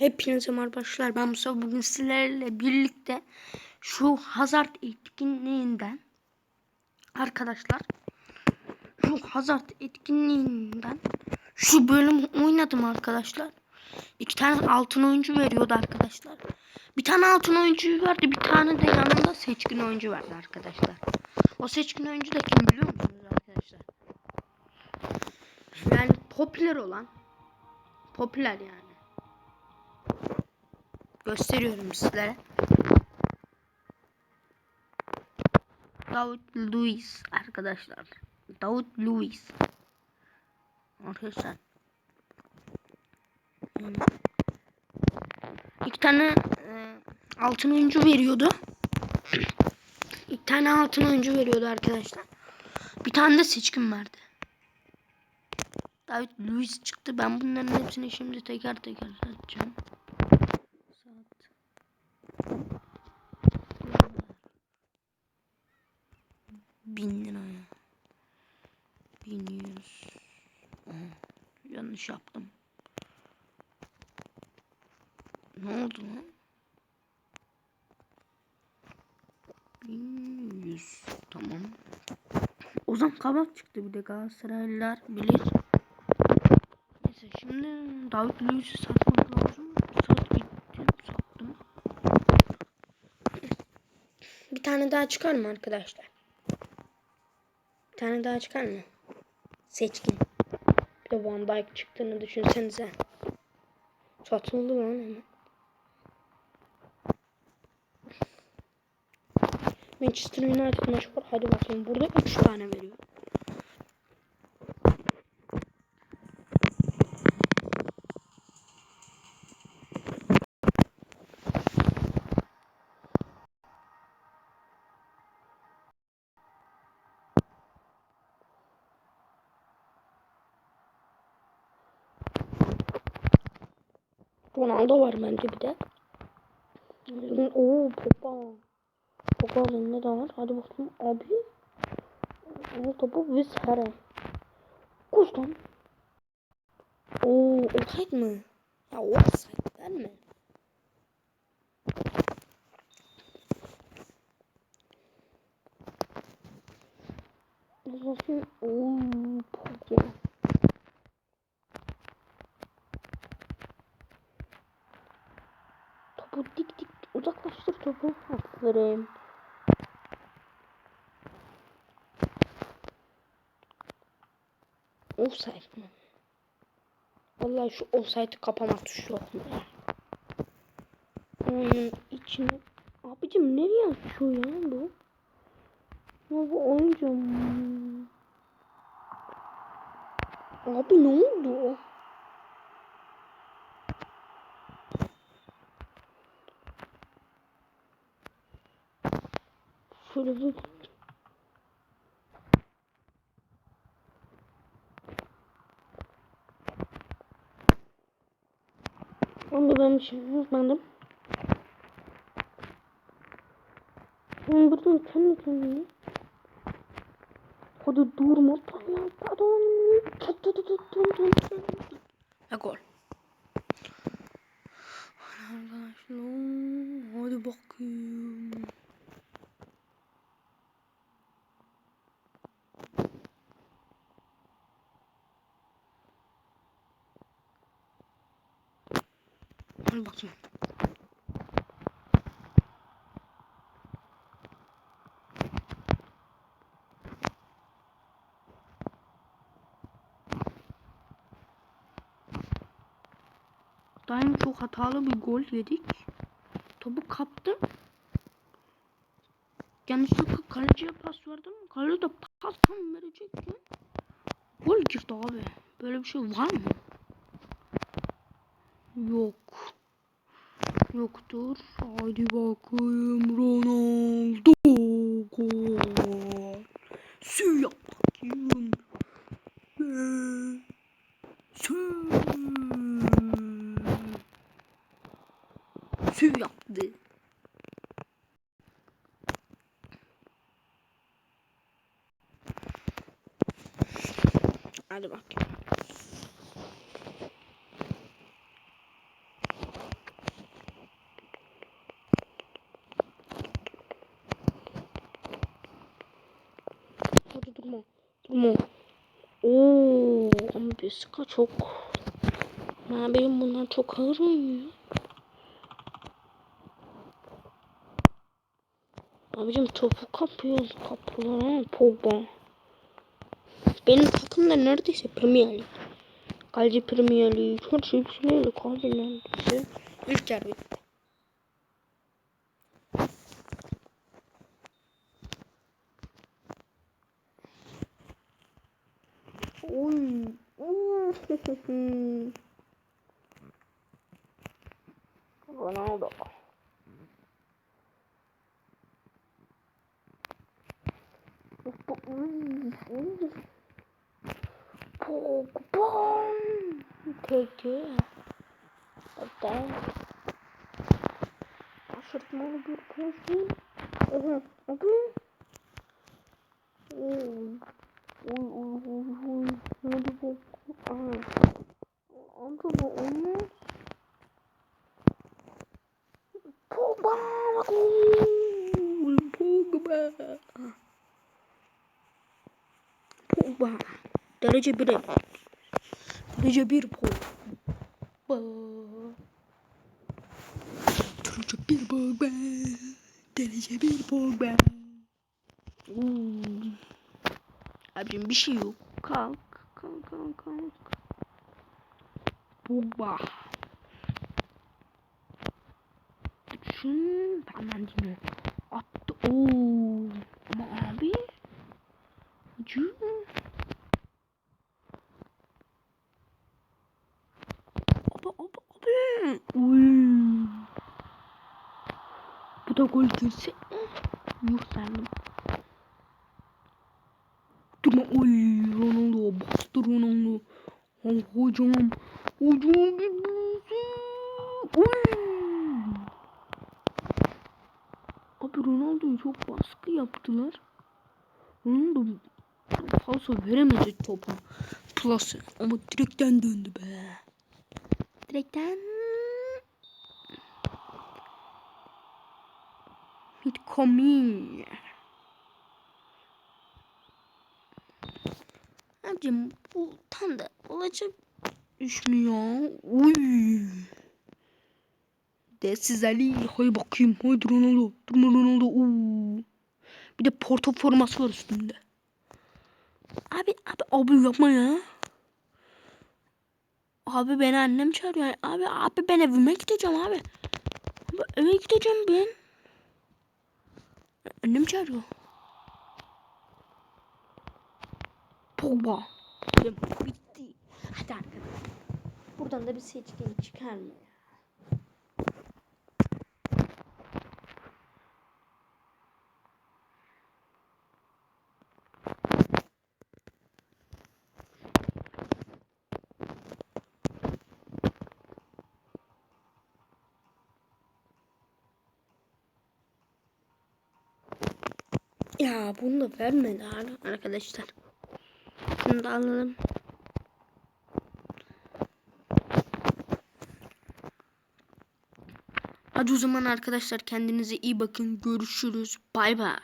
Hepinize merhaba arkadaşlar. Ben Mustafa. Bugün sizlerle birlikte şu Hazard etkinliğinden arkadaşlar şu Hazard etkinliğinden şu bölüm oynadım arkadaşlar. İki tane altın oyuncu veriyordu arkadaşlar. Bir tane altın oyuncu verdi. Bir tane de yanında seçkin oyuncu verdi arkadaşlar. O seçkin oyuncu da kim biliyor musunuz arkadaşlar? Yani popüler olan popüler yani. Gösteriyorum sizlere. Davut Luiz arkadaşlar. Davut Luiz. Arkadaşlar. Hmm. İki tane e, altın oyuncu veriyordu. İki tane altın oyuncu veriyordu arkadaşlar. Bir tane de seçkin verdi. David Luiz çıktı. Ben bunların hepsini şimdi teker teker açacağım. Bin liraya. Bin yüz. Yanlış yaptım. Ne oldu lan? Bin yüz. Tamam. Ozan Kabak çıktı bir de Galatasaraylılar bilir. Neyse şimdi David Luiz'i satmak lazım. Sat gittim sattım. Bir tane daha çıkar mı arkadaşlar? Tane daha çıkar mı? Seçkin. Bir de Van Dijk çıktığını düşünsenize. Satıldı lan hemen. Manchester United maçı var. Hadi bakayım. Burada 3 tane veriyor. Ronaldo var bence bir de. Oo Pogba. Pogba ne de var. Hadi bakalım abi. O topu Vizhara. Koş lan. Oo offside mı? Ya offside verme. Bakayım. Oo Pogba. Topu dik dik uzaklaştır topu. Aferin. Offside mı? Vallahi şu offside'ı kapama tuşu yok mu ya? Oyunun içine... Abicim nereye açıyor ya bu? Ya bu oyuncu... Abi ne oldu? Şöyle bir... Onu da ben bir şey unutmadım. Ben buradan kendi kendine. Hadi durma. Pardon. Pardon. Tut tut tut tut tut tut. Ve gol. Hadi bakayım. Hadi bakayım. Daim çok hatalı bir gol yedik. Topu kaptım. Yanlışlıkla kaleciye pas verdim. Kaleci de pas tam verecekken gol girdi abi. Böyle bir şey var mı? Yok. Yoktur. Hadi bakayım Ronaldo gol. Su yap bakayım. Ve Su. Yaptı. Hadi bakayım. Ama ooo ama Beska çok ben benim bundan çok ağır oynuyor. Abicim topu kapıyor kapıyorlar ha Pogba. Benim takım da neredeyse Premier Lig. Kaleci Premier Lig. Her şey Premier Lig abi neredeyse. İlk yer bitti. Oy. Ronaldo. Pogba. Peki. Hatta şaşırtmalı bir. Oha abi. Oo. Oy oy oy oy. Hadi bak. Aha. Abi bu olmaz. Pogba. Gol. Pogba. Pogba. Derece 1. Derece 1 Pogba. Derece 1 Pogba. Derece 1 Pogba. Hmm. Abicim bir şey yok. Kalk. Kalk kalk kalk. Pogba. Düşün. Tamam dinle. Attı. Oo. Ama abi. Cü. Abi abi abi. Uy. Bu da gol girse. Sandım. Durma. Oy Ronaldo. Bastı Ronaldo. Oh, hocam. Hocam bir. Oy. Abi Ronaldo'yu çok baskı yaptılar. Ronaldo falso veremedi topa. Plus ama direkten döndü be. Direkten. Hit coming. Abicim bu tam da olacak ya? Uy. Desiz Ali. Hay bakayım. Haydi Ronaldo. Durma Ronaldo. Uuu. Bir de Porto forması var üstünde. Abi abi abi yapma ya. Abi beni annem çağırıyor. Abi abi ben evime gideceğim abi. Abi eve gideceğim ben. Annem çağırıyor. Pogba. Bitti. Hadi arkadaşlar. Buradan da bir seçkin çıkar Ya bunu da vermedi arkadaşlar. Şunu da alalım. Hadi o zaman arkadaşlar kendinize iyi bakın. Görüşürüz. Bay bay.